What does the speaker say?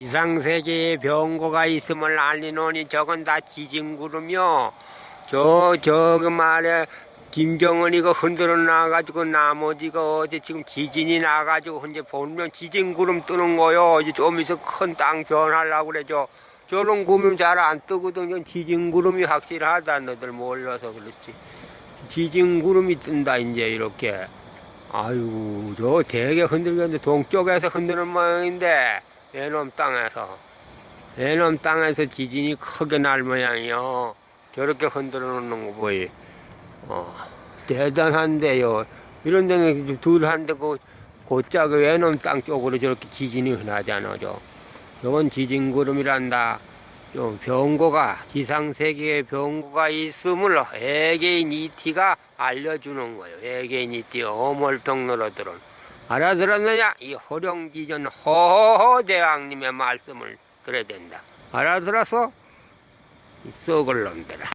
이상세계에 병고가 있음을 알리노니 저건 다 지진구름이요. 저, 저그 말에 김정은이가 흔들어 놔가지고 나머지가 어제 지금 지진이 나가지고 이제 보면 지진구름 뜨는 거요. 이제 좀 있어 큰 땅 변하려고 그래죠. 저런 구름 잘 안 뜨거든요. 지진구름이 확실하다. 너들 몰라서 그렇지. 지진구름이 뜬다 이제 이렇게. 아유 저 되게 흔들겠는데 동쪽에서 흔드는 모양인데 애놈 땅에서. 애놈 땅에서 지진이 크게 날 모양이요. 저렇게 흔들어 놓는 거 보이. 어 대단한데요. 이런 데는 둘 한데 그 곧자그 외놈 땅 쪽으로 저렇게 지진이 흔하잖아 저 저건 지진구름이란다. 좀 병고가 기상세계에 병고가 있음을 외계인 이티가 알려주는 거예요. 외계인 이티 어물통로들은 알아들었느냐? 이 호령지전 호호 대왕님의 말씀을 들어야 된다. 알아들었어? 이 썩을 놈들아.